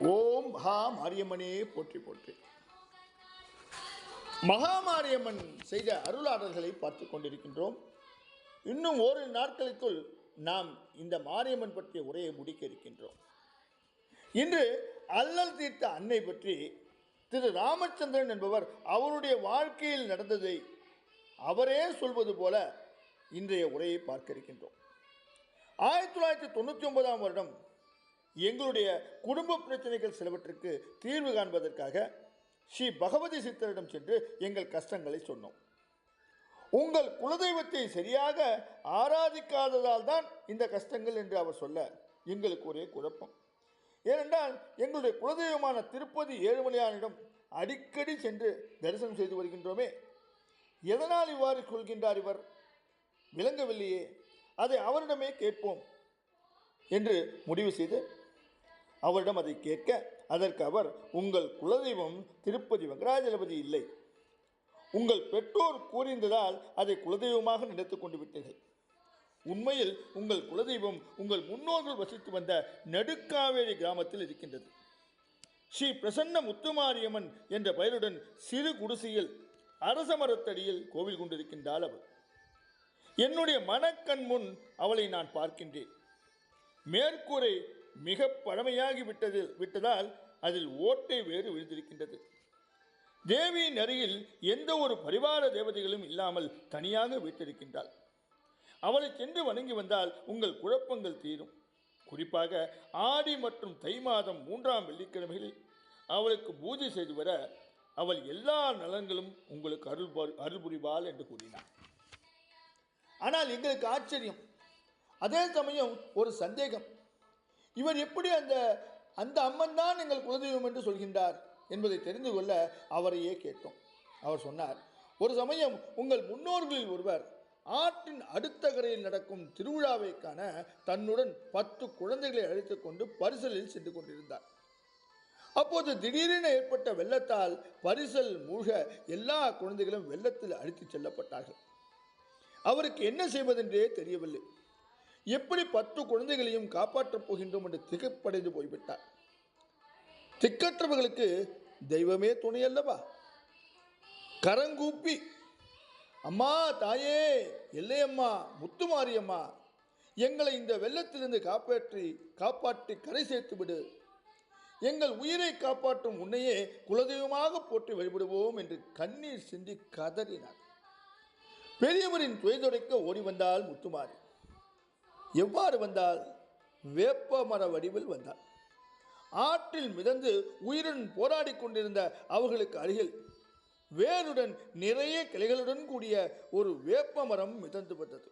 ஓம் மகா மாரியம்மனே போற்றி போற்றி. மகாமாரியம்மன் செய்த அருளாடல்களை பார்த்து கொண்டிருக்கின்றோம். இன்னும் ஓரிரு நாட்களுக்குள் நாம் இந்த மாரியம்மன் பற்றிய உரையை முடிக்க இருக்கின்றோம். இன்று அல்லல் தீர்த்த அன்னை பற்றி திரு ராமச்சந்திரன் என்பவர் அவருடைய வாழ்க்கையில் நடந்ததை அவரே சொல்வது போல இன்றைய உரையை பார்க்க இருக்கின்றோம். ஆயிரத்தி தொள்ளாயிரத்தி தொண்ணூற்றி ஒன்பதாம் வருடம் எங்களுடைய குடும்ப பிரச்சனைகள் சிலவற்றுக்கு தீர்வு காண்பதற்காக ஸ்ரீ பகவதி சித்தரிடம் சென்று எங்கள் கஷ்டங்களை சொன்னோம். உங்கள் குலதெய்வத்தை சரியாக ஆராதிக்காததால் தான் இந்த கஷ்டங்கள் என்று அவர் சொல்ல எங்களுக்கு ஒரே குழப்பம். ஏனென்றால் எங்களுடைய குலதெய்வமான திருப்பதி ஏழுமலையானிடம் அடிக்கடி சென்று தரிசனம் செய்து வருகின்றோமே. எதனால் இவ்வாறு சொல்கின்றார் இவர்? விளங்கவில்லையே. அதை அவரிடமே கேட்போம் என்று முடிவு செய்து அவரிடம் அதை கேட்க அதற்கு அவர் உங்கள் குலதெய்வம் திருப்பதி வெங்கடாஜலபதி இல்லை. உங்கள் பெற்றோர் கூறிந்ததால் அதை குலதெய்வமாக நினைத்து கொண்டு விட்டீர்கள். உண்மையில் உங்கள் குலதெய்வம் உங்கள் முன்னோர்கள் வசித்து வந்த நெடுக்காவேரி கிராமத்தில் இருக்கின்றது. ஸ்ரீ பிரசன்ன முத்துமாரியம்மன் என்ற பெயருடன் சிறு குடிசையில் அரச மரத்தடியில் கோவில் கொண்டிருக்கின்றாள் அவள். என்னுடைய மனக்கண் முன் அவளை நான் பார்க்கின்றேன். மேற்கூரை மிக பழமையாகி விட்டது விட்டதால் அதில் ஓட்டை வேறு விழுந்திருக்கின்றது. தேவியின் அருகில் எந்த ஒரு பரிவார தேவதைகளும் இல்லாமல் தனியாக வீட்டிருக்கின்றாள் அவளை சென்று வணங்கி வந்தால் உங்கள் குழப்பங்கள் தீரும். குறிப்பாக ஆடி மற்றும் தை மாதம் மூன்றாம் வெள்ளிக்கிழமைகளில் அவளுக்கு பூஜை செய்து வர அவள் எல்லா நலன்களும் உங்களுக்கு அருள் அருள் புரிவாள் என்று கூறினார் ஆனால் எங்களுக்கு ஆச்சரியம். அதே சமயம் ஒரு சந்தேகம். இவர் எப்படி அந்த அந்த அம்மன் தான் எங்கள் குலதெய்வம் என்று சொல்கின்றார் என்பதை தெரிந்து கொள்ள அவரையே கேட்டோம். அவர் சொன்னார் ஒரு சமயம் உங்கள் முன்னோர்களில் ஒருவர் ஆற்றின் அடுத்த கரையில் நடக்கும் திருவிழாவை காண தன்னுடன் பத்து குழந்தைகளை அழைத்து கொண்டு பரிசலில் சென்று கொண்டிருந்தார். அப்போது திடீரென ஏற்பட்ட வெள்ளத்தால் பரிசல் மூழ்க எல்லா குழந்தைகளும் வெள்ளத்தில் அழித்துச் செல்லப்பட்டார்கள். அவருக்கு என்ன செய்வதென்றே தெரியவில்லை. எப்படி பத்து குழந்தைகளையும் காப்பாற்றப் போகின்றோம் என்று திகப்படைந்து போய்விட்டார். திக்கற்றவர்களுக்கு தெய்வமே துணை அல்லவா? கரங்கூப்பி அம்மா தாயே எல்லையம்மா முத்துமாரியம்மா எங்களை இந்த வெள்ளத்திலிருந்து காப்பாற்றி காப்பாற்றி கரை சேர்த்து விடு. எங்கள் உயிரை காப்பாற்றும் உன்னையே குலதெய்வமாக போற்றி வழிபடுவோம் என்று கண்ணீர் சிந்தி கதறினார். பெரியவரின் துயதுடைக்க ஓடி வந்தால் முத்துமாரி. எவ்வாறு வந்தால்? வேப்ப மர வடிவில் வந்தார். ஆற்றில் மிதந்து உயிருடன் போராடி கொண்டிருந்த அவர்களுக்கு அருகில் வேருடன் நிறைய கிளைகளுடன் கூடிய ஒரு வேப்ப மரம் மிதந்து வந்தது.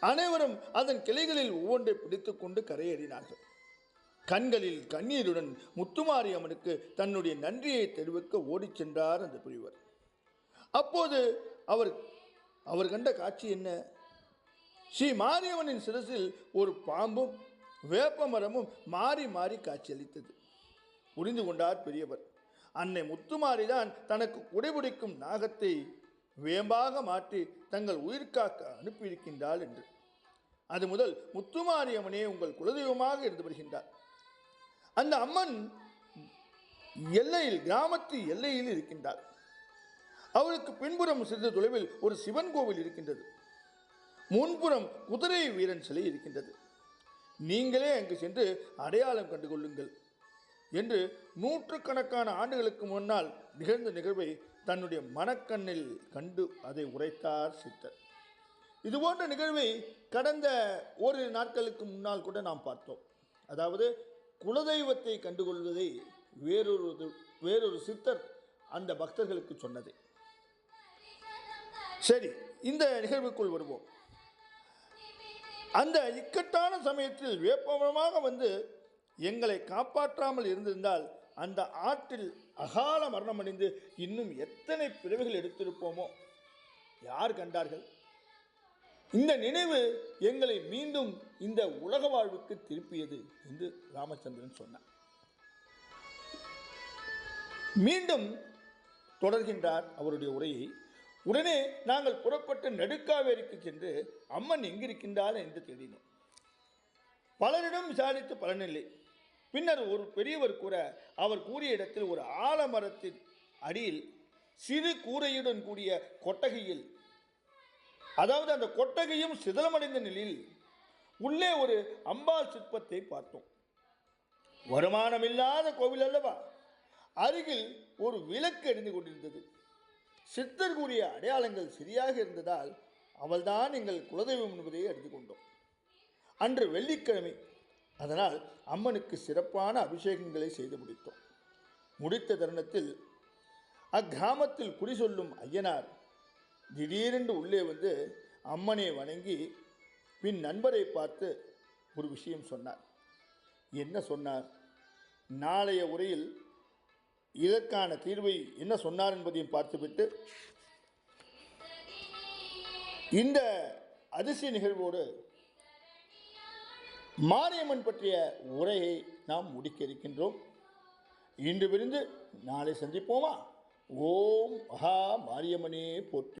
அனைவரும் அதன் கிளைகளில் ஒவ்வொன்றை பிடித்துக்கொண்டு கரையேறினார்கள். கண்களில் கண்ணீருடன் முத்துமாரி அம்மனுக்கு தன்னுடைய நன்றியை தெரிவிக்க ஓடிச் சென்றார் அந்த புரிவர். அப்போது அவர் அவர் கண்ட காட்சி என்ன? ஸ்ரீ மாரியம்மனின் சிரசில் ஒரு பாம்பும் வேப்பமரமும் மாறி மாறி காட்சியளித்தது. புரிந்து கொண்டார் பெரியவர். அன்னை முத்துமாரிதான் தனக்கு குடைபிடிக்கும் நாகத்தை வேம்பாக மாற்றி தங்கள் உயிர்காக்க அனுப்பியிருக்கின்றாள் என்று. அது முதல் முத்துமாரியம்மனே உங்கள் குலதெய்வமாக இருந்து வருகின்றார். அந்த அம்மன் எல்லையில் கிராமத்து எல்லையில் இருக்கின்றார். அவளுக்கு பின்புறம் சிறிது தொலைவில் ஒரு சிவன் கோவில் இருக்கின்றது. முன்புறம் குதிரை வீரன் சிலை இருக்கின்றது. நீங்களே அங்கு சென்று அடையாளம் கண்டு கொள்ளுங்கள் என்று நூற்றுக்கணக்கான ஆண்டுகளுக்கு முன்னால் நிகழ்ந்த நிகழ்வை தன்னுடைய மனக்கண்ணில் கண்டு அதை உரைத்தார் சித்தர். இதுபோன்ற நிகழ்வை கடந்த ஒரு நாட்களுக்கு முன்னால் கூட நாம் பார்த்தோம். அதாவது குலதெய்வத்தை கண்டுகொள்வதை வேறொரு வேறொரு சித்தர் அந்த பக்தர்களுக்கு சொன்னது. சரி இந்த நிகழ்வுக்குள் வருவோம். அந்த இக்கட்டான சமயத்தில் வேப்பமரமாக வந்து எங்களை காப்பாற்றாமல் இருந்திருந்தால் அந்த ஆற்றில் அகால மரணம் அடைந்து இன்னும் எத்தனை பிறவிகள் எடுத்திருப்போமோ? யார் கண்டார்கள்? இந்த நினைவு எங்களை மீண்டும் இந்த உலக வாழ்வுக்கு திருப்பியது என்று ராமச்சந்திரன் சொன்னார். மீண்டும் தொடர்கின்றார் அவருடைய உரையை. உடனே நாங்கள் புறப்பட்டு நடுக்காவேரிக்கு சென்று அம்மன் எங்கிருக்கின்றார்? என்று தேடினோம். பலரிடம் விசாரித்து பலனில்லை பின்னர் ஒரு பெரியவர் கூற அவர் கூறிய இடத்தில் ஒரு ஆலமரத்தின் அடியில் சிறு கூரையுடன் கூடிய கொட்டகையில் அதாவது அந்த கொட்டகையும் சிதலமடைந்த நிலையில் உள்ளே ஒரு அம்பாள் சிற்பத்தை பார்த்தோம். வருமானமில்லாத கோவில் அல்லவா? அருகில் ஒரு விளக்கு எரிந்து கொண்டிருந்தது. சித்தர் கூறிய அடையாளங்கள் சரியாக இருந்ததால் அவள்தான் எங்கள் குலதெய்வம் என்பதை அறிந்து கொண்டோம் அன்று வெள்ளிக்கிழமை அதனால் அம்மனுக்கு சிறப்பான அபிஷேகங்களை செய்து முடித்தோம். முடித்த தருணத்தில் அக்கிராமத்தில் குடி சொல்லும் ஐயனார் திடீரென்று உள்ளே வந்து அம்மனை வணங்கி பின் நண்பரை பார்த்து ஒரு விஷயம் சொன்னார். என்ன சொன்னார்? நாளைய உரையில் இதற்கான தீர்வை என்ன சொன்னார் என்பதையும் பார்த்துவிட்டு இந்த அதிசய நிகழ்வோடு மாரியம்மன் பற்றிய உரையை நாம் முடிக்க இருக்கின்றோம். இன்று விருந்து நாளை சந்திப்போமா? ஓம் மகா மாரியம்மனே போற்றி.